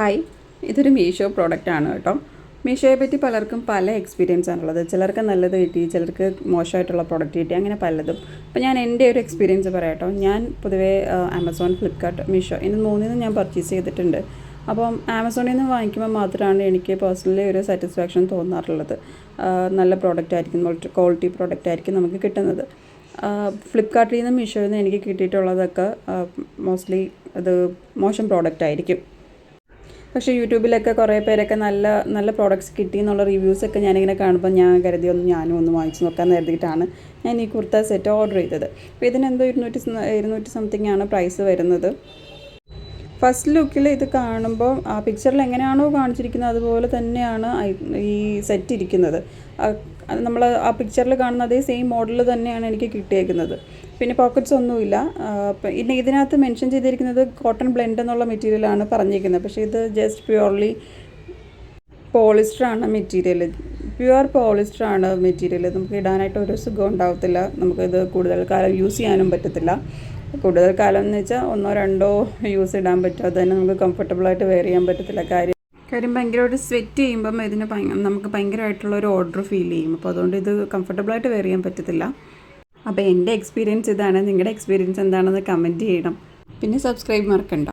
Hi. ഇതൊരു മീഷോ ആണ് കേട്ടോ. മീഷോയെ പറ്റി പലർക്കും പല എക്സ്പീരിയൻസ് ആണുള്ളത്. ചിലർക്ക് നല്ലത് കിട്ടി ചിലർക്ക് മോശമായിട്ടുള്ള പ്രോഡക്റ്റ് കിട്ടി അങ്ങനെ പലതും. അപ്പോൾ ഞാൻ എന്റെ ഒരു എക്സ്പീരിയൻസ് പറയാട്ടോ ഞാൻ പൊതുവേ ആമസോൺ ഫ്ലിപ്കാർട്ട് മീഷോ ഇന്ന് മൂന്നിന്ന് ഞാൻ പർച്ചേസ് ചെയ്തിട്ടുണ്ട്. അപ്പം ആമസോണിൽ നിന്ന് വാങ്ങിക്കുമ്പോൾ മാത്രമാണ് എനിക്ക് പേഴ്സണലി ഒരു സാറ്റിസ്ഫാക്ഷൻ തോന്നാറുള്ളത്. നല്ല പ്രോഡക്റ്റ് ആയിരിക്കും ക്വാളിറ്റി പ്രോഡക്റ്റ് ആയിരിക്കും നമുക്ക് കിട്ടുന്നത്. ഫ്ലിപ്കാർട്ടിൽ നിന്നും മീഷോയിൽ നിന്നും എനിക്ക് കിട്ടിയിട്ടുള്ളതൊക്കെ മോസ്റ്റ്ലി അത് മോശം പ്രോഡക്റ്റ് ആയിരിക്കും. പക്ഷേ യൂട്യൂബിലൊക്കെ കുറേ പേരൊക്കെ നല്ല നല്ല പ്രോഡക്റ്റ്സ് കിട്ടി എന്നുള്ള റിവ്യൂസൊക്കെ ഞാനിങ്ങനെ കാണുമ്പോൾ ഞാൻ കരുതി ഒന്ന് ഞാനും ഒന്ന് വാങ്ങിച്ചു നോക്കാൻ കരുതിയിട്ടാണ് ഞാൻ ഈ കുർത്ത സെറ്റ് ഓർഡർ ചെയ്തത്. അപ്പോൾ ഇതിനെന്തോ ഇരുന്നൂറ്റി ഇരുന്നൂറ്റി സംതിങ് ആണ് പ്രൈസ് വരുന്നത്. ഫസ്റ്റ് ലുക്കിൽ ഇത് കാണുമ്പോൾ ആ പിക്ചറിൽ എങ്ങനെയാണോ കാണിച്ചിരിക്കുന്നത് അതുപോലെ തന്നെയാണ് ഈ സെറ്റ് ഇരിക്കുന്നത്. നമ്മൾ ആ പിക്ചറിൽ കാണുന്ന അതേ സെയിം മോഡൽ തന്നെയാണ് എനിക്ക് കിട്ടിയേക്കുന്നത്. പിന്നെ പോക്കറ്റ്സ് ഒന്നുമില്ല. പിന്നെ ഇതിനകത്ത് മെൻഷൻ ചെയ്തിരിക്കുന്നത് കോട്ടൺ ബ്ലെൻഡ് എന്നുള്ള മെറ്റീരിയലാണ് പറഞ്ഞിരിക്കുന്നത്. പക്ഷേ ഇത് ജസ്റ്റ് പ്യുവർലി പോളിസ്റ്റർ ആണ് മെറ്റീരിയൽ പ്യുവർ പോളിസ്റ്റർ ആണ് മെറ്റീരിയൽ. നമുക്ക് ഇടാനായിട്ട് ഒരു സുഖം ഉണ്ടാകത്തില്ല നമുക്കിത് കൂടുതൽ കാലം യൂസ് ചെയ്യാനും പറ്റത്തില്ല. കൂടുതൽ കാലം എന്ന് വെച്ചാൽ ഒന്നോ രണ്ടോ യൂസ് ഇടാൻ പറ്റും. അത് തന്നെ നമുക്ക് കംഫർട്ടബിളായിട്ട് വെയർ ചെയ്യാൻ പറ്റത്തില്ല. കാര്യം കാര്യം ഭയങ്കരമായിട്ട് സ്വെറ്റ് ചെയ്യുമ്പം ഇതിന് നമുക്ക് ഭയങ്കരമായിട്ടുള്ള ഒരു ഓർഡർ ഫീൽ ചെയ്യും. അപ്പോൾ അതുകൊണ്ട് ഇത് കംഫർട്ടബിളായിട്ട് വെയർ ചെയ്യാൻ പറ്റത്തില്ല. അപ്പോൾ എന്റെ എക്സ്പീരിയൻസ് ഇതാണ്. നിങ്ങളുടെ എക്സ്പീരിയൻസ് എന്താണെന്ന് കമന്റ് ചെയ്യണം. പിന്നെ സബ്സ്ക്രൈബ് മറക്കണ്ട.